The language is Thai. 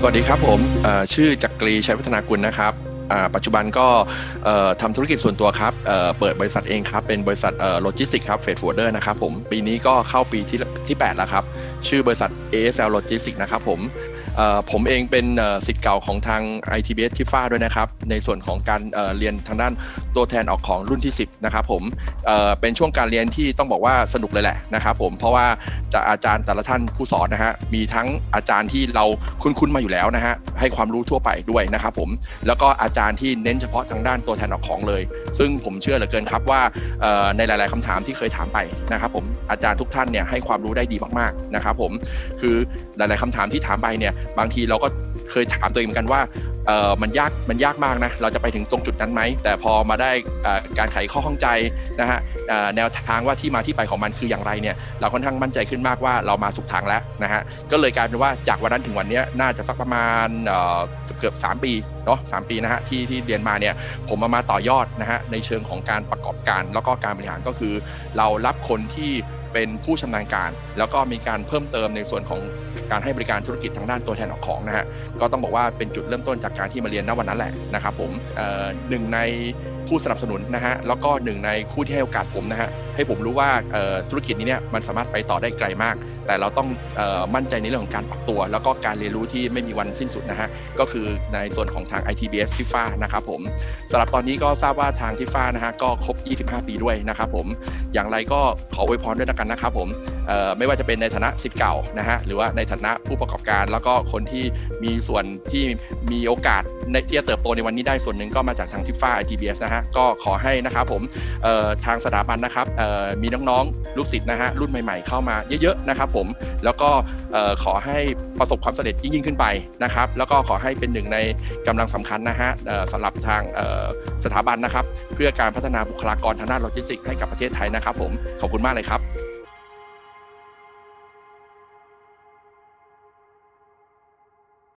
สวัสดีครับผมชื่อจักรีชัยพัฒนากุลนะครับปัจจุบันก็เอ่อทำธุรกิจส่วนตัวครับเปิดบริษัทเองครับ เป็นบริษัทโลจิสติกครับเฟดฟเดอร์นะครับผมปีนี้ก็เข้าปีที่ที่ 8 แล้วครับ ชื่อบริษัท ASL Logistics นะครับผม ผมเองเป็นสิทธิ์เก่าของทาง ITBS ทิฟ้าด้วยนะครับ ในส่วนของการเเรียนทางด้านตัวแทนออกของรุ่นที่ 10 นะครับผมเเป็นช่วงการเรียนที่ต้องบอกว่าสนุกเลยแหละนะครับผมเพราะว่าจากอาจารย์แต่ละท่านผู้สอนนะฮะมีทั้งอาจารย์ที่เราคุ้นๆมาอยู่แล้วนะฮะให้ความรู้ทั่วไปด้วยนะครับผมแล้วก็อาจารย์ที่เน้นเฉพาะทางด้านตัวแทนออกของเลย ซึ่งผมเชื่อเหลือเกินครับว่าในหลาย ๆคำถามที่เคยถามไปนะครับผมอาจารย์ทุกท่านเนี่ยให้ความรู้ได้ดีมากๆนะครับผมคือหลาย ๆคำถามที่ถามไปเนี่ยบางทีเราก็เคยถามตัวเองเหมือนกันว่าเออมันยากมันยากมากนะเราจะไปถึงตรงจุดนั้นไหมแต่พอมาได้การไขข้อข้องใจนะฮะแนวทางว่าที่มาที่ไปของมันคืออย่างไรเนี่ยเราค่อนข้างมั่นใจขึ้นมากว่าเรามาถูกทางแล้วนะฮะก็เลยกลายเป็นว่าจากวันนั้นถึงวันนี้น่าจะสักประมาณเกือบเกือบสามปีเนาะสามปีนะฮะที่ที่เรียนมาเนี่ยผมมามาต่อยอดนะฮะในเชิงของการประกอบการแล้วก็การบริหารก็คือ เรารับคนที่ เป็นผู้ชำนาญการ แล้วก็มีการเพิ่มเติมในส่วนของการให้บริการธุรกิจทางด้านตัวแทนออกของนะฮะก็ต้องบอกว่าเป็นจุดเริ่มต้นจากการที่มาเรียนณวันนั้นแหละนะครับผมหนึ่งในผู้สนับสนุนนะฮะแล้วก็หนึ่งในผู้ที่ให้โอกาสผมนะฮะให้ผมรู้ว่าธุรกิจนี้เนี่ยมันสามารถไปต่อได้ไกลมาก แต่เราต้องออมั่นใจในเรื่องของการปรับตัว แล้วก็การเรียนรู้ที่ไม่มีวันสิ้นสุดนะฮะก็คือในส่วนของทาง ITBS ทิฟ้านะครับผมสำหรับตอนนี้ก็ทราบว่าทางทิฟ้านะฮะก็ครบ 25 ปีด้วยนะครับผมอย่างไรก็ขออวยพรด้วยละกันนะครับผมไม่ว่าจะเป็นในฐานะสิทธิ์เก่านะฮะหรือว่าในฐานะผู้ประกอบการ แล้วก็คนที่มีส่วนที่มีโอกาสในที่จะเติบโตในวันนี้ได้ส่วนหนึ่งก็มาจากทางทิฟฟ้า ITBS นะฮะก็ขอให้นะครับผมทางสถาบันนะครับเอ่อมีน้องๆลูกศิษย์นะฮะรุ่นใหม่ๆเข้ามาเยอะๆนะครับผมแล้วก็ขอให้ประสบความสำเร็จยิ่งขึ้นไปนะครับแล้วก็ขอให้เป็นหนึ่งในกำลังสำคัญนะฮะสำหรับทางสถาบันนะครับ เพื่อการพัฒนาบุคลากรทางด้านโลจิสติกส์ให้กับประเทศไทยนะครับผมขอบคุณมากเลยครับ